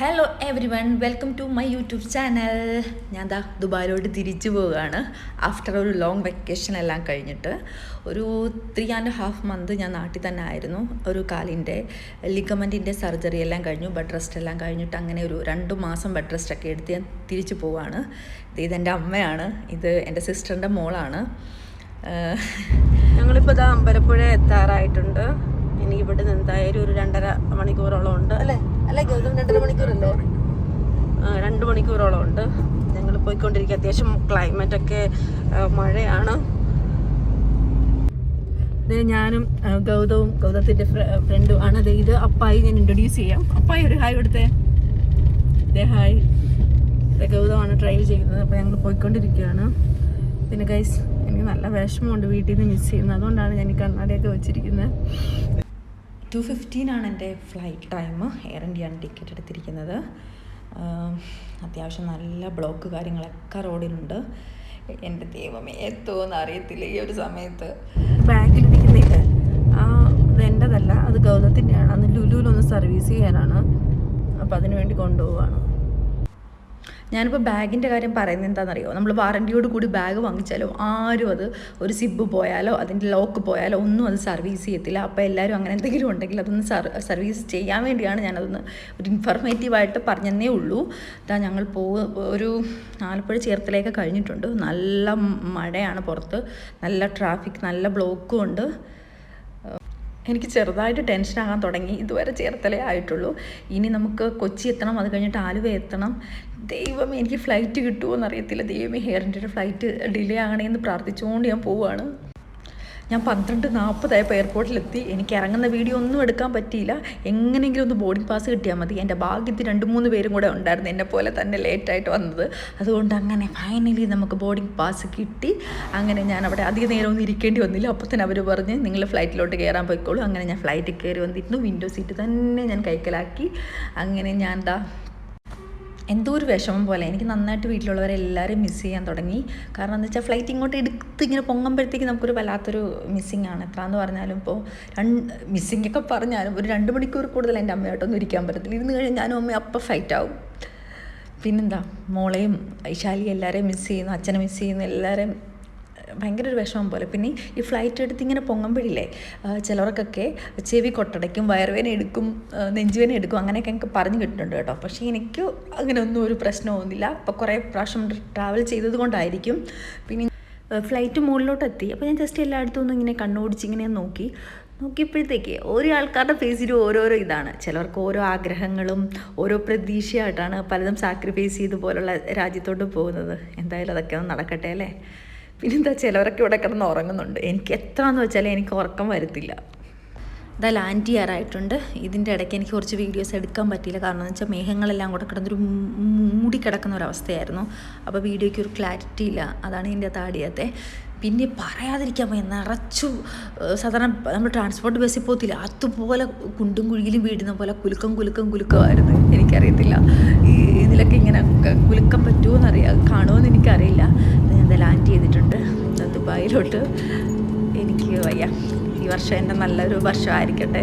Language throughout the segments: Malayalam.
Hello everyone welcome to my YouTube channel ഞാൻ ദാ ദുബായിലോട്ട് തിരിച്ചു പോവുകയാണ്. ആഫ്റ്റർ ഒരു ലോങ് വെക്കേഷൻ എല്ലാം കഴിഞ്ഞിട്ട് ഒരു ത്രീ ആൻഡ് ഹാഫ് മന്ത് ഞാൻ നാട്ടിൽ തന്നെ ആയിരുന്നു. ഒരു കാലിന്റെ ലിഗമെന്റിന്റെ സർജറി എല്ലാം കഴിഞ്ഞു. ബെഡ് റെസ്റ്റ് എല്ലാം കഴിഞ്ഞിട്ട് അങ്ങനെ ഒരു രണ്ട് മാസം ബെഡ് റെസ്റ്റ് ഒക്കെ എടുത്ത് ഞാൻ തിരിച്ചു പോവുകയാണ്. ഇത് ഇതെന്റെ അമ്മയാണ്. ഇത് എന്റെ സിസ്റ്ററിന്റെ മോളാണ്. ഞങ്ങളിപ്പോൾ ഇതാ അമ്പലപ്പുഴ എത്താറായിട്ടുണ്ട്. ഇനി ഇവിടെ നിന്ന് എന്തായാലും ഒരു രണ്ടര മണിക്കൂറോളം ഉണ്ട് അല്ലേ അല്ലേ ഗൗതം രണ്ടര മണിക്കൂറല്ലേ ആ, രണ്ട് മണിക്കൂറോളം ഉണ്ട് ഞങ്ങൾ പോയിക്കൊണ്ടിരിക്കുക. അത്യാവശ്യം ക്ലൈമറ്റ് ഒക്കെ മഴയാണ്. ഞാനും ഗൗതവും ഗൗതത്തിന്റെ ഫ്രണ്ടും ആണ്. ഇത് അപ്പായി ഞാൻ ഇൻട്രൊഡ്യൂസ് ചെയ്യാം. അപ്പായി ഒരു ഹായ് കൊടുത്തേ. ദേ ഹായ്. ഗൗതമാണ് ഡ്രൈവ് ചെയ്യുന്നത്. അപ്പോൾ ഞങ്ങൾ പോയിക്കൊണ്ടിരിക്കുകയാണ്. പിന്നെ ഗൈസ് എനിക്ക് നല്ല വിഷമമുണ്ട് വീട്ടിൽ നിന്ന് മിസ് ചെയ്യുന്നത്. അതുകൊണ്ടാണ് ഞാൻ കണ്ണാടിയൊക്കെ വെച്ചിരിക്കുന്നത് ടു ഫിഫ്റ്റീനാണ് എന്റെ ഫ്ലൈറ്റ് ടൈം എയർ ഇന്ത്യയാണ് ടിക്കറ്റ് എടുത്തിരിക്കുന്നത്. അത്യാവശ്യം നല്ല ബ്ലോക്ക് കാര്യങ്ങളൊക്കെ റോഡിലുണ്ട്. എന്റെ ദൈവമേ എത്തുമെന്ന് അറിയത്തില്ല ഈ ഒരു സമയത്ത്. ബാഗിലിരിക്കുന്നില്ല ആ ഇത് എന്റെതല്ല അത് ഗൗതത്തിന്റെയാണ് അന്ന് ലുലുവിലൊന്ന് സർവീസ് ചെയ്യാനാണ്. അപ്പോൾ അതിന് വേണ്ടി കൊണ്ടുപോവാണ്. ഞാനിപ്പോൾ ബാഗിന്റെ കാര്യം പറയുന്നത് എന്താണെന്നറിയോ? നമ്മൾ വാറന്റിയോട് കൂടി ബാഗ് വാങ്ങിച്ചാലോ? ആരും അത് ഒരു സിബ് പോയാലോ അതിന്റെ ലോക്ക് പോയാലോ ഒന്നും അത് സർവീസ് ചെയ്യത്തില്ല. അപ്പോൾ എല്ലാവരും അങ്ങനെ എന്തെങ്കിലും ഉണ്ടെങ്കിൽ അതൊന്ന് സർവീസ് ചെയ്യാൻ വേണ്ടിയാണ് ഞാനതൊന്ന് ഒരു ഇൻഫർമേറ്റീവായിട്ട് പറഞ്ഞതേ ഉള്ളൂ. ഇതാ ഞങ്ങൾ പോ ഒരു ആലപ്പുഴ ചേർത്തലേക്ക് കഴിഞ്ഞിട്ടുണ്ട്. നല്ല മഴയാണ് പുറത്ത്. നല്ല ട്രാഫിക് നല്ല ബ്ലോക്കും ഉണ്ട്. എനിക്ക് ചെറുതായിട്ട് ടെൻഷനാകാൻ തുടങ്ങി. ഇതുവരെ ചേർത്തലേ ആയിട്ടുള്ളൂ. ഇനി നമുക്ക് കൊച്ചി എത്തണം. അത് കഴിഞ്ഞിട്ട് ആലുവ എത്തണം. ദൈവമേ എനിക്ക് ഫ്ലൈറ്റ് കിട്ടുമോ എന്നറിയത്തില്ല ദൈവമേ ഹെയറിന്റെ ഒരു ഫ്ലൈറ്റ് ഡിലേ ആകണേ എന്ന് പ്രാർത്ഥിച്ചുകൊണ്ട് ഞാൻ പോവുകയാണ് ഞാൻ പന്ത്രണ്ട് നാൽപ്പതായപ്പോൾ എയർപോർട്ടിലെത്തി എനിക്ക് ഇറങ്ങുന്ന വീഡിയോ ഒന്നും എടുക്കാൻ പറ്റിയില്ല. എങ്ങനെയെങ്കിലും ഒന്ന് ബോർഡിംഗ് പാസ് കിട്ടിയാൽ മതി. എന്റെ ഭാഗ്യത്തിൽ രണ്ട് മൂന്ന് പേരും കൂടെ ഉണ്ടായിരുന്നു എന്നെ പോലെ തന്നെ ലേറ്റായിട്ട് വന്നത്. അതുകൊണ്ട് അങ്ങനെ ഫൈനലി നമുക്ക് ബോർഡിംഗ് പാസ് കിട്ടി. അങ്ങനെ ഞാൻ അവിടെ അധിക നേരം ഒന്നും ഇരിക്കേണ്ടി വന്നില്ല. അപ്പോൾ തന്നെ അവർ പറഞ്ഞ് നിങ്ങൾ ഫ്ലൈറ്റിലോട്ട് കയറാൻ പോയിക്കോളൂ. അങ്ങനെ ഞാൻ ഫ്ലൈറ്റിൽ കയറി വന്നിരുന്നു. വിൻഡോ സീറ്റ് തന്നെ ഞാൻ കൈക്കലാക്കി. അങ്ങനെ ഞാൻ എന്താ എന്തോ ഒരു വിഷമം പോലെ. എനിക്ക് നന്നായിട്ട് വീട്ടിലുള്ളവരെ എല്ലാവരും മിസ് ചെയ്യാൻ തുടങ്ങി. കാരണം എന്താ വെച്ചാൽ ഫ്ലൈറ്റ് ഇങ്ങോട്ട് എടുത്ത് ഇങ്ങനെ പൊങ്ങുമ്പോഴത്തേക്ക് നമുക്കൊരു വല്ലാത്തൊരു മിസ്സിങ് ആണ്. എത്രയെന്ന് പറഞ്ഞാലും ഇപ്പോൾ രണ്ട് മിസ്സിങ് ഒക്കെ പറഞ്ഞാലും ഒരു രണ്ട് മണിക്കൂർ കൂടുതൽ എന്റെ അമ്മയായിട്ടൊന്നും ഇരിക്കാൻ പറ്റത്തില്ല. ഇരുന്ന് കഴിഞ്ഞാൽ ഞാനും അമ്മയും അപ്പം ഫൈറ്റ് ആവും. പിന്നെന്താ? മോളെയും ഐശാലി എല്ലാവരെയും മിസ് ചെയ്യുന്നു അച്ഛനെ മിസ് ചെയ്യുന്നു എല്ലാവരെയും ഭയങ്കര ഒരു വിഷമം പോലെ. പിന്നെ ഈ ഫ്ലൈറ്റ് എടുത്ത് ഇങ്ങനെ പൊങ്ങുമ്പോഴില്ലേ ചിലവർക്കൊക്കെ ചെവി കൊട്ടടയ്ക്കും വയറുവേന എടുക്കും നെഞ്ചുവേന എടുക്കും അങ്ങനെയൊക്കെ എനിക്ക് പറഞ്ഞു കിട്ടുന്നുണ്ട് കേട്ടോ. പക്ഷേ എനിക്ക് അങ്ങനെ ഒന്നും ഒരു പ്രശ്നമൊന്നുമില്ല അപ്പോൾ കുറേ പ്രാവശ്യം ട്രാവൽ ചെയ്തത് കൊണ്ടായിരിക്കും. പിന്നെ ഫ്ലൈറ്റ് മുകളിലോട്ട് എത്തി അപ്പോൾ ഞാൻ ജസ്റ്റ് എല്ലായിടത്തും ഒന്നും ഇങ്ങനെ കണ്ണോടിച്ച് ഇങ്ങനെ നോക്കി. നോക്കിയപ്പോഴത്തേക്ക് ഓരോ ആൾക്കാരുടെ ഫേസിലും ഓരോരോ ഇതാണ്. ചിലർക്ക് ഓരോ ആഗ്രഹങ്ങളും ഓരോ പ്രതീക്ഷയായിട്ടാണ് പലതും സാക്രിഫൈസ് ചെയ്ത് പോലുള്ള രാജ്യത്തോട്ട് പോകുന്നത്. എന്തായാലും അതൊക്കെ ഒന്ന് നടക്കട്ടെ അല്ലേ? പിന്നെന്താ ചിലവരൊക്കെ ഇവിടെ കിടന്ന് ഉറങ്ങുന്നുണ്ട്. എനിക്ക് എത്രയെന്ന് വെച്ചാൽ എനിക്ക് ഉറക്കം വരത്തില്ല. ഇതാ ലാൻഡ് ചെയ്യാറായിട്ടുണ്ട് ഇതിന്റെ ഇടയ്ക്ക് എനിക്ക് കുറച്ച് വീഡിയോസ് എടുക്കാൻ പറ്റിയില്ല. കാരണം എന്ന് വെച്ചാൽ മേഘങ്ങളെല്ലാം കൂടെ കിടന്നൊരു മൂടി കിടക്കുന്ന ഒരവസ്ഥയായിരുന്നു. അപ്പോൾ വീഡിയോയ്ക്ക് ഒരു ക്ലാരിറ്റി ഇല്ല. അതാണ് ഇതിന്റെ താടിയത്തെ. പിന്നെ പറയാതിരിക്കാൻ വയ്യ നിറച്ചു സാധാരണ നമ്മൾ ട്രാൻസ്പോർട്ട് ബസ്സിൽ പോകത്തില്ല. അതുപോലെ കുണ്ടും കുഴിയിലും വീടുന്ന പോലെ കുലുക്കം കുലുക്കം കുലുക്കമായിരുന്നു. എനിക്കറിയത്തില്ല. ഈ ഇതിലൊക്കെ ഇങ്ങനെ കുലുക്കം പറ്റുമോ എന്നറിയാം കാണുമോയെന്ന് എനിക്കറിയില്ല. ഞാൻ ലാൻഡ് ചെയ്തിട്ടുണ്ട്. ദുബായിലോട്ട്. എനിക്ക് വയ്യ. ഈ വർഷം എന്റെ നല്ലൊരു വർഷമായിരിക്കട്ടെ.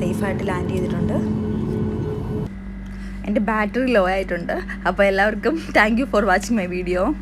സേഫായിട്ട് ലാൻഡ് ചെയ്തിട്ടുണ്ട്. എന്റെ ബാറ്ററി ലോ ആയിട്ടുണ്ട്. അപ്പോൾ എല്ലാവർക്കും thank you for watching my video